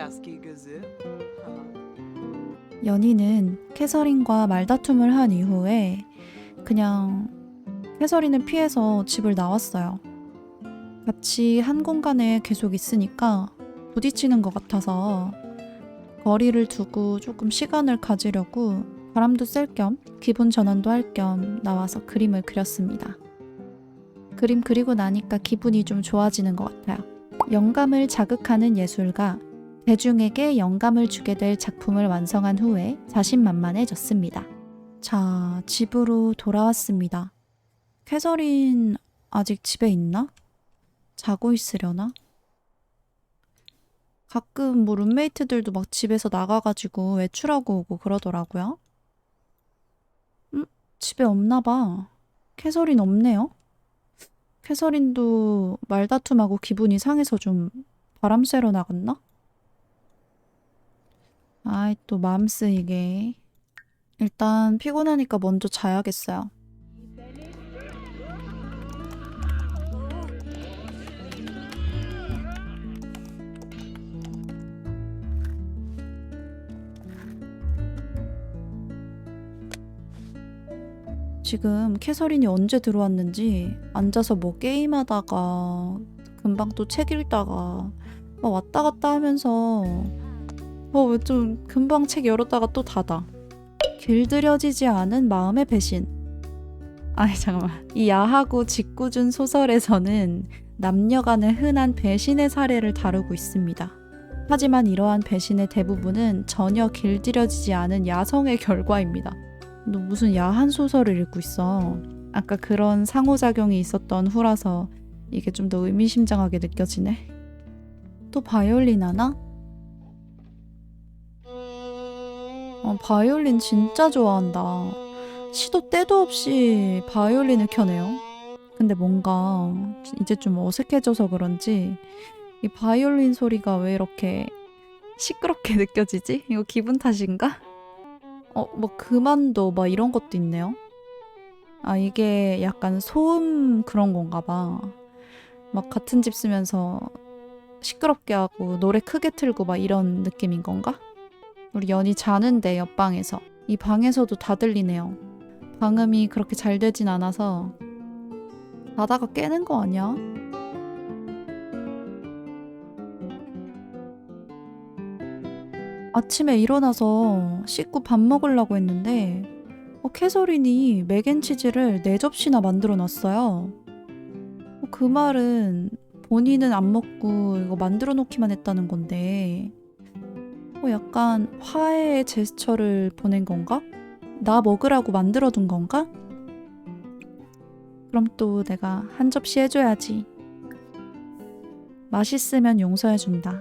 Basky Gazoo. 연희는 캐서린과 말다툼을 한 이후에 그냥 캐서린을 피해서 집을 나왔어요. 같이 한 공간에 계속 있으니까 부딪히는 것 같아서 거리를 두고 조금 시간을 가지려고 바람도 쐴 겸 기분 전환도 할 겸 나와서 그림을 그렸습니다. 그림 그리고 나니까 기분이 좀 좋아지는 것 같아요. 영감을 자극하는 예술가 대중에게 영감을 주게 될 작품을 완성한 후에 자신만만해졌습니다. 자, 집으로 돌아왔습니다. 캐서린 아직 집에 있나? 자고 있으려나? 가끔 뭐 룸메이트들도 막 집에서 나가가지고 외출하고 오고 그러더라고요. 음, 집에 없나 봐. 캐서린 없네요. 캐서린도 말다툼하고 기분이 상해서 좀 바람 쐬러 나갔나? 아이 또 마음 쓰이게. 일단 피곤하니까 먼저 자야겠어요. 지금 캐서린이 언제 들어왔는지 앉아서 뭐 게임하다가 금방 또 책 읽다가 막 왔다 갔다 하면서 어, 왜좀 금방 책 열었다가 또 닫아. 길들여지지 않은 마음의 배신. 아니, 잠깐만. 이 야하고 짓궂은 소설에서는 남녀 간의 흔한 배신의 사례를 다루고 있습니다. 하지만 이러한 배신의 대부분은 전혀 길들여지지 않은 야성의 결과입니다. 너 무슨 야한 소설을 읽고 있어. 아까 그런 상호작용이 있었던 후라서 이게 좀 더 의미심장하게 느껴지네. 또 바이올린 하나? 어, 바이올린 진짜 좋아한다. 시도 때도 없이 바이올린을 켜네요. 근데 뭔가 이제 좀 어색해져서 그런지 이 바이올린 소리가 왜 이렇게 시끄럽게 느껴지지? 이거 기분 탓인가? 어, 뭐 그만둬 막 이런 것도 있네요. 아, 이게 약간 소음 그런 건가 봐. 막 같은 집 쓰면서 시끄럽게 하고 노래 크게 틀고 막 이런 느낌인 건가? 우리 연이 자는데 옆방에서 이 방에서도 다 들리네요. 방음이 그렇게 잘 되진 않아서 자다가 깨는 거 아니야? 아침에 일어나서 씻고 밥 먹으려고 했는데 어, 캐서린이 맥앤치즈를 네 접시나 만들어 놨어요. 어, 그 말은 본인은 안 먹고 이거 만들어 놓기만 했다는 건데 어, 약간 화해의 제스처를 보낸 건가? 나 먹으라고 만들어둔 건가? 그럼 또 내가 한 접시 해줘야지. 맛있으면 용서해준다.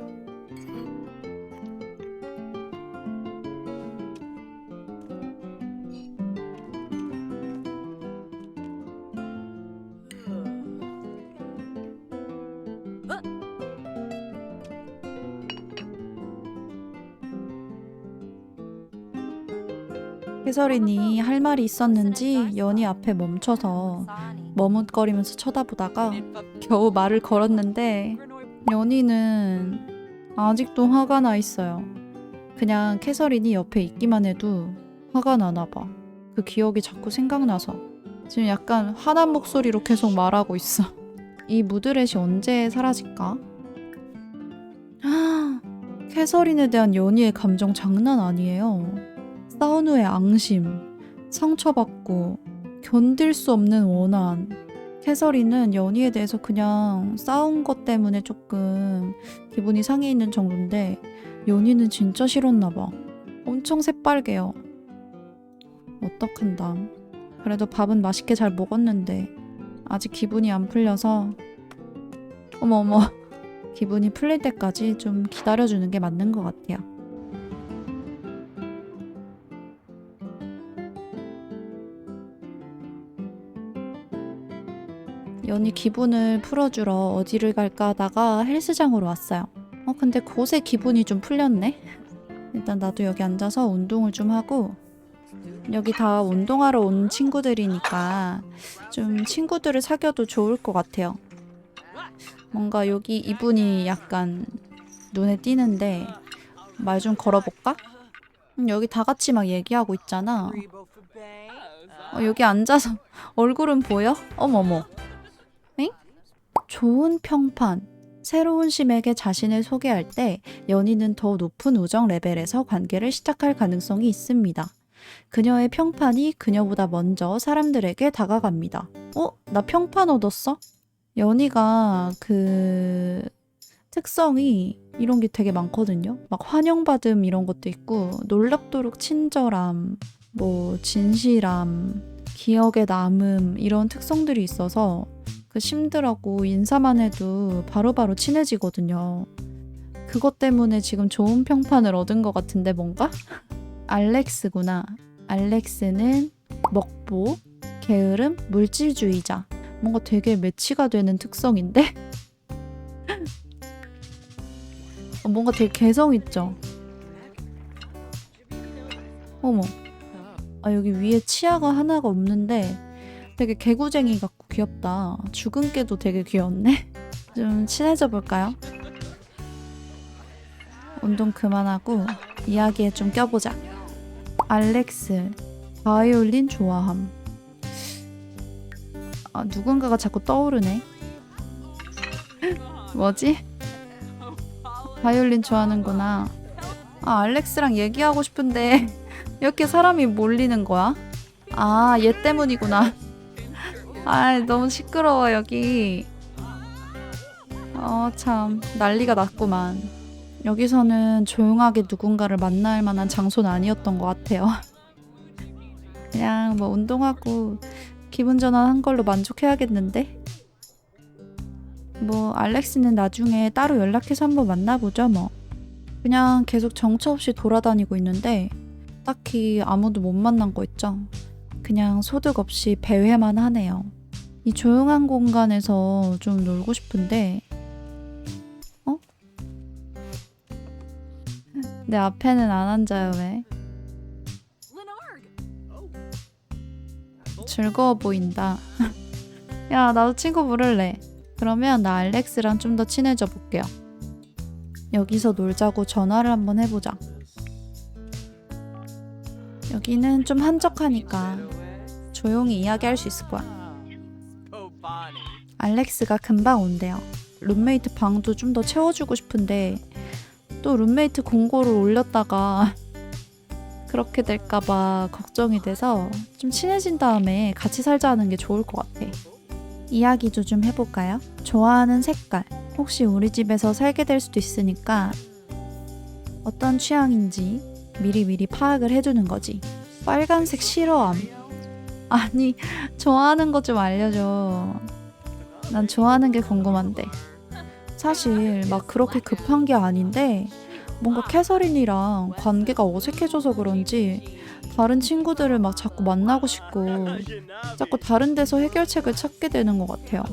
해설인이 할 말이 있었는지 연희 앞에 멈춰서 머뭇거리면서 쳐다보다가 겨우 말을 걸었는데 연희는 아직도 화가 나 있어요. 그냥 캐서린이 옆에 있기만 해도 화가 나나 봐. 그 기억이 자꾸 생각나서 지금 약간 화난 목소리로 계속 말하고 있어. 이 무드렛이 언제 사라질까? 아, 캐서린에 대한 연희의 감정 장난 아니에요. 싸운 후의 앙심, 상처받고 견딜 수 없는 원한. 캐서린은 연희에 대해서 그냥 싸운 것 때문에 조금 기분이 상해 있는 정도인데 연희는 진짜 싫었나 봐. 엄청 새빨개요. 어떡한다. 그래도 밥은 맛있게 잘 먹었는데 아직 기분이 안 풀려서 어머 어머 기분이 풀릴 때까지 좀 기다려주는 게 맞는 것 같아요. 연희 기분을 풀어주러 어디를 갈까 하다가 헬스장으로 왔어요. 어, 근데 곳에 기분이 좀 풀렸네? 일단 나도 여기 앉아서 운동을 좀 하고 여기 다 운동하러 온 친구들이니까 좀 친구들을 사귀어도 좋을 것 같아요. 뭔가 여기 이분이 약간 눈에 띄는데 말 좀 걸어볼까? 음, 여기 다 같이 막 얘기하고 있잖아. 어, 여기 앉아서 얼굴은 보여? 어머머. 엥? 좋은 평판. 새로운 심에게 자신을 소개할 때 연인은 더 높은 우정 레벨에서 관계를 시작할 가능성이 있습니다. 그녀의 평판이 그녀보다 먼저 사람들에게 다가갑니다. 어? 나 평판 얻었어? 연희가 그 특성이 이런 게 되게 많거든요. 막 환영받음 이런 것도 있고 놀랍도록 친절함, 뭐 진실함, 기억에 남음 이런 특성들이 있어서 그 심들하고 인사만 해도 바로 바로 친해지거든요. 그것 때문에 지금 좋은 평판을 얻은 것 같은데 뭔가? 알렉스구나. 알렉스는 먹보, 게으름, 물질주의자. 뭔가 되게 매치가 되는 특성인데? 어, 뭔가 되게 개성 있죠? 어머. 아 여기 위에 치아가 하나가 없는데 되게 개구쟁이 같고 귀엽다. 죽은 깨도 되게 귀엽네. 좀 친해져 볼까요? 운동 그만하고 이야기에 좀 껴보자. 알렉스, 바이올린 좋아함. 아 누군가가 자꾸 떠오르네. 뭐지? 바이올린 좋아하는구나. 아 알렉스랑 얘기하고 싶은데 이렇게 사람이 몰리는 거야? 아, 얘 때문이구나. 아, 너무 시끄러워, 여기. 어, 참. 난리가 났구만. 여기서는 조용하게 누군가를 만날 만한 장소는 아니었던 것 같아요. 그냥 뭐 운동하고 기분 전환한 걸로 만족해야겠는데? 뭐, 알렉스는 나중에 따로 연락해서 한번 만나보죠, 뭐. 그냥 계속 정처 없이 돌아다니고 있는데, 딱히 아무도 못 만난 거 있죠. 그냥 소득 없이 배회만 하네요. 이 조용한 공간에서 좀 놀고 싶은데, 어? 내 앞에는 안 앉아요, 왜? 즐거워 보인다. 야, 나도 친구 부를래. 그러면 나 알렉스랑 좀 더 친해져 볼게요. 여기서 놀자고 전화를 한번 해보자. 여기는 좀 한적하니까 조용히 이야기할 수 있을 거야. 알렉스가 금방 온대요. 룸메이트 방도 좀 더 채워주고 싶은데 또 룸메이트 공고를 올렸다가 그렇게 될까봐 걱정이 돼서 좀 친해진 다음에 같이 살자는 게 좋을 것 같아. 이야기도 좀 해볼까요? 좋아하는 색깔. 혹시 우리 집에서 살게 될 수도 있으니까 어떤 취향인지 미리미리 파악을 해두는 거지. 빨간색 싫어함. 아니, 좋아하는 거 좀 알려줘. 난 좋아하는 게 궁금한데. 사실 막 그렇게 급한 게 아닌데 뭔가 캐서린이랑 관계가 어색해져서 그런지 다른 친구들을 막 자꾸 만나고 싶고 자꾸 다른 데서 해결책을 찾게 되는 것 같아요.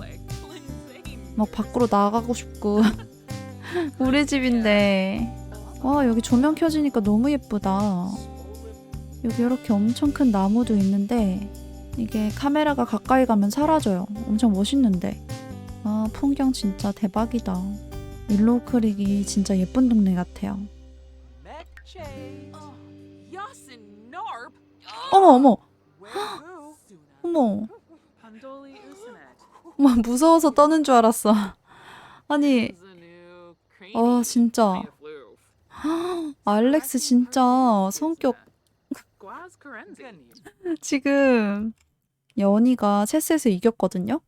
막 밖으로 나가고 싶고 우리 집인데 와 여기 조명 켜지니까 너무 예쁘다. 여기 이렇게 엄청 큰 나무도 있는데 이게 카메라가 가까이 가면 사라져요. 엄청 멋있는데. 아 풍경 진짜 대박이다. 윌로우 크릭이 진짜 예쁜 동네 같아요. 어머 어머? 어머. 어머 무서워서 떠는 줄 알았어. 아니 어 진짜. 알렉스 진짜 성격. 지금 연희가 체스에서 이겼거든요.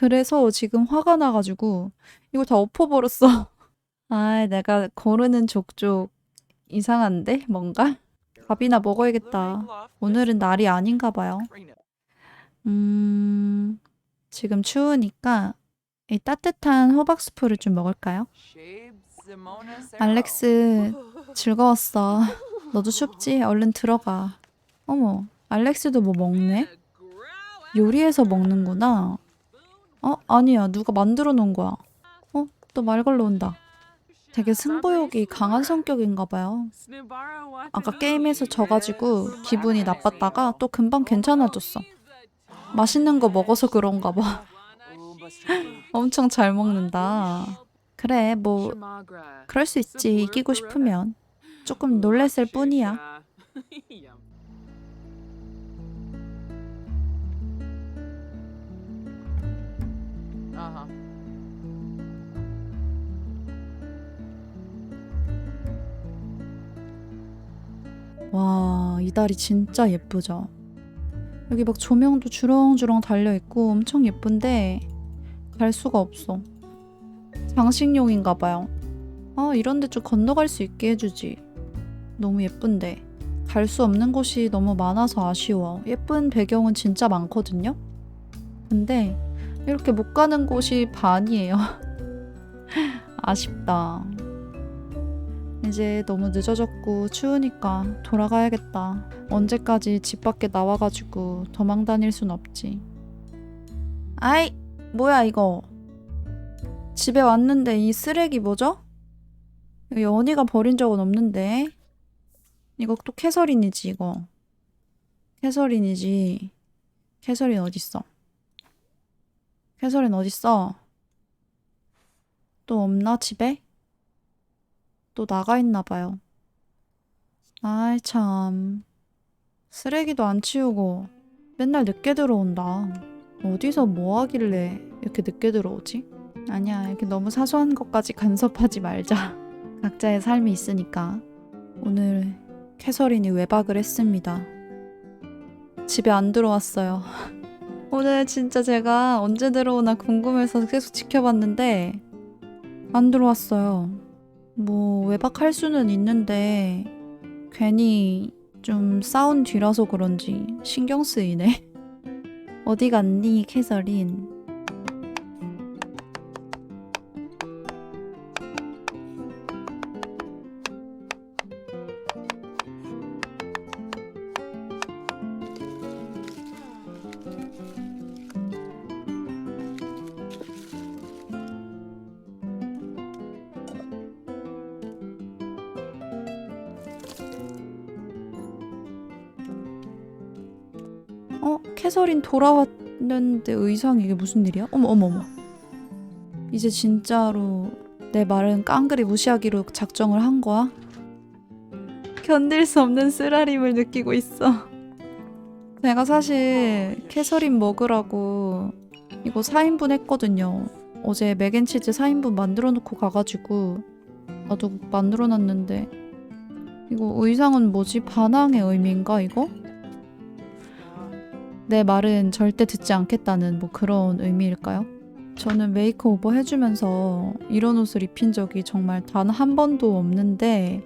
그래서 지금 화가 나가지고 이거 다 엎어버렸어. 아, 내가 고르는 족족 이상한데 뭔가 밥이나 먹어야겠다. 오늘은 날이 아닌가 봐요. 음, 지금 추우니까 이 따뜻한 호박 스프를 좀 먹을까요? 알렉스 즐거웠어. 너도 춥지? 얼른 들어가. 어머, 알렉스도 뭐 먹네? 요리해서 먹는구나. 어? 아니야. 누가 만들어 놓은 거야. 어? 또 말 걸러 온다. 되게 승부욕이 강한 성격인가 봐요. 아까 게임에서 져가지고 기분이 나빴다가 또 금방 괜찮아졌어. 맛있는 거 먹어서 그런가 봐. 엄청 잘 먹는다. 그래, 뭐 그럴 수 있지. 이기고 싶으면. 조금 놀랬을 뿐이야. Uh-huh. 와, 이 다리 진짜 예쁘죠? 여기 막 조명도 주렁주렁 달려있고 엄청 예쁜데 갈 수가 없어. 장식용인가 봐요. 아, 이런데 좀 건너갈 수 있게 해주지. 너무 예쁜데. 갈 수 없는 곳이 너무 많아서 아쉬워. 예쁜 배경은 진짜 많거든요? 근데 이렇게 못 가는 곳이 반이에요. 아쉽다. 이제 너무 늦어졌고 추우니까 돌아가야겠다. 언제까지 집 밖에 나와가지고 도망 다닐 순 없지. 아이, 뭐야 이거. 집에 왔는데 이 쓰레기 뭐죠? 이거 연희가 버린 적은 없는데. 이거 또 캐서린이지 이거. 캐서린이지. 캐서린 어딨어? 캐서린 어딨어? 또 없나 집에? 또 나가 있나 봐요. 아이 참. 쓰레기도 안 치우고 맨날 늦게 들어온다. 어디서 뭐 하길래 이렇게 늦게 들어오지? 아니야, 이렇게 너무 사소한 것까지 간섭하지 말자. 각자의 삶이 있으니까. 오늘 캐서린이 외박을 했습니다. 집에 안 들어왔어요. 오늘 진짜 제가 언제 들어오나 궁금해서 계속 지켜봤는데 안 들어왔어요. 뭐 외박할 수는 있는데 괜히 좀 싸운 뒤라서 그런지 신경 쓰이네. 어디 갔니, 캐서린? 캐서린 돌아왔는데 의상이 이게 무슨 일이야? 어머, 어머, 어머. 이제 진짜로 내 말은 깡그리 무시하기로 작정을 한 거야? 견딜 수 없는 쓰라림을 느끼고 있어. 내가 사실 캐서린 먹으라고 이거 4인분 했거든요. 어제 맥앤치즈 4인분 만들어 놓고 가가지고 나도 만들어 놨는데 이거 의상은 뭐지? 반항의 의미인가 이거? 내 말은 절대 듣지 않겠다는 뭐 그런 의미일까요? 저는 메이크오버 해주면서 이런 옷을 입힌 적이 정말 단 한 번도 없는데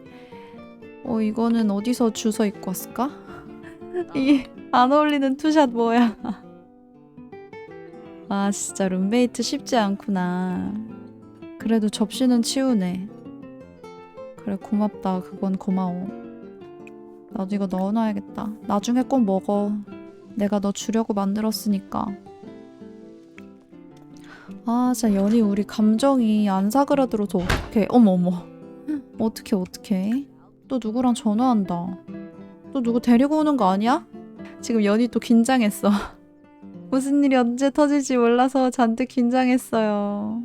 어 이거는 어디서 주워 입고 왔을까? 이게 안 어울리는 투샷 뭐야? 아 진짜 룸메이트 쉽지 않구나. 그래도 접시는 치우네. 그래 고맙다. 그건 고마워. 나도 이거 넣어놔야겠다. 나중에 꼭 먹어 내가 너 주려고 만들었으니까. 아, 진짜 연이 우리 감정이 안 사그라들어서 어떡해. 어머, 어머. 어떡해, 어떡해. 또 누구랑 전화한다. 또 누구 데리고 오는 거 아니야? 지금 연이 또 긴장했어. 무슨 일이 언제 터질지 몰라서 잔뜩 긴장했어요.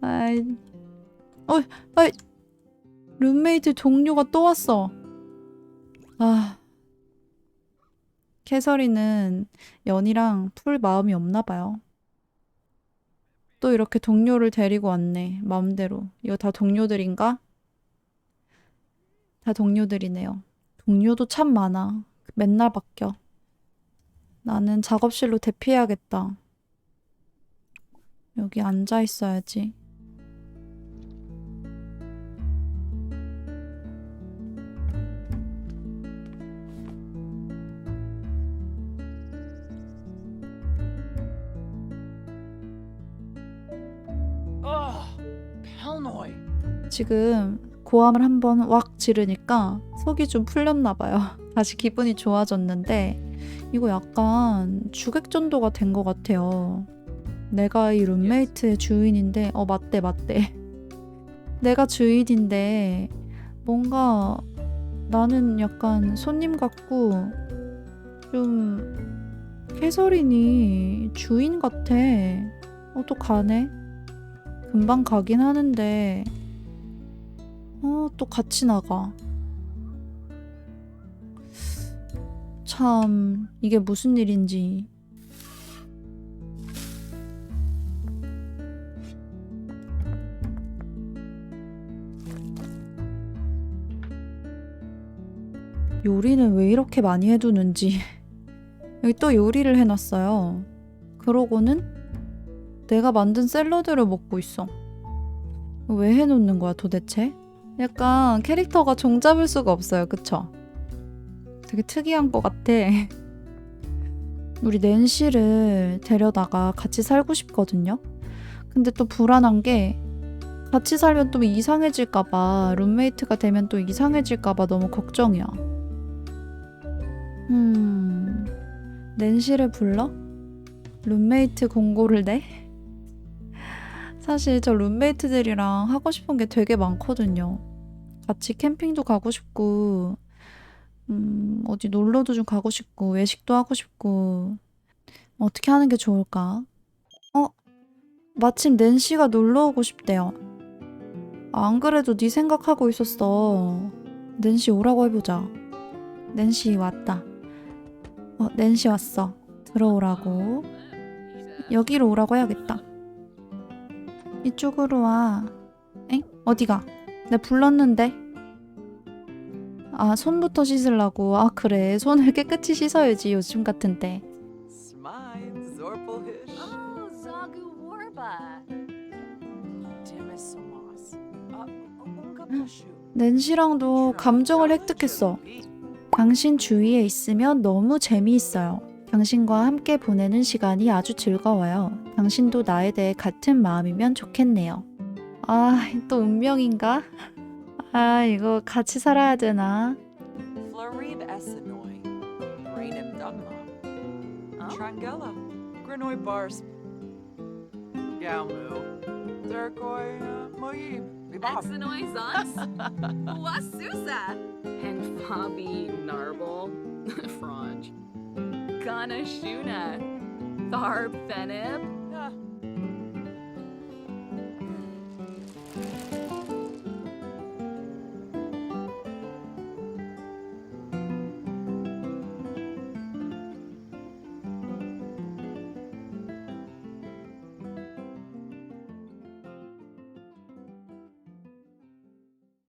아이, 어이, 아이, 룸메이트 동료가 또 왔어. 아, 캐서린은 연이랑 풀 마음이 없나 봐요. 또 이렇게 동료를 데리고 왔네. 마음대로. 이거 다 동료들인가? 다 동료들이네요. 동료도 참 많아. 맨날 바뀌어. 나는 작업실로 대피해야겠다. 여기 앉아 있어야지. Pelnoy. 지금 고함을 한번 왁 지르니까 속이 좀 풀렸나 봐요. 다시 기분이 좋아졌는데 이거 약간 주객전도가 된 것 같아요. 내가 이 룸메이트의 주인인데 어 맞대 맞대 내가 주인인데 뭔가 나는 약간 손님 같고 좀 캐서린이 주인 같아 어떡하네 금방 가긴 하는데 어 또 같이 나가. 참 이게 무슨 일인지. 요리는 왜 이렇게 많이 해두는지. 여기 또 요리를 해놨어요. 그러고는 내가 만든 샐러드를 먹고 있어. 왜 해놓는 거야 도대체? 약간 캐릭터가 종잡을 수가 없어요. 그쵸? 되게 특이한 것 같아. 우리 낸시를 데려다가 같이 살고 싶거든요. 근데 또 불안한 게 같이 살면 또 이상해질까봐 룸메이트가 되면 또 이상해질까봐 너무 걱정이야. 음, 낸시를 불러? 룸메이트 공고를 내? 사실 저 룸메이트들이랑 하고 싶은 게 되게 많거든요. 같이 캠핑도 가고 싶고, 음, 어디 놀러도 좀 가고 싶고, 외식도 하고 싶고, 어떻게 하는 게 좋을까? 어? 마침 낸시가 놀러 오고 싶대요. 안 그래도 네 생각하고 있었어. 낸시 오라고 해보자. 낸시 왔다. 어, 낸시 왔어. 들어오라고. 여기로 오라고 해야겠다. 이쪽으로 와. 엥? 어디가? 내 불렀는데. 아, 손부터 씻으려고. 아, 그래. 손을 깨끗이 씻어야지, 요즘 같은 때. 낸시랑도 감정을 획득했어. 당신 주위에 있으면 너무 재미있어요. 당신과 함께 보내는 시간이 아주 즐거워요. 당신도 나에 대해 같은 마음이면 좋겠네요. 아, 또 운명인가? 아, 이거 같이 살아야 되나? Trangella. Moyib. Wasusa. Narble. Ganashuna. Tharb Fenib.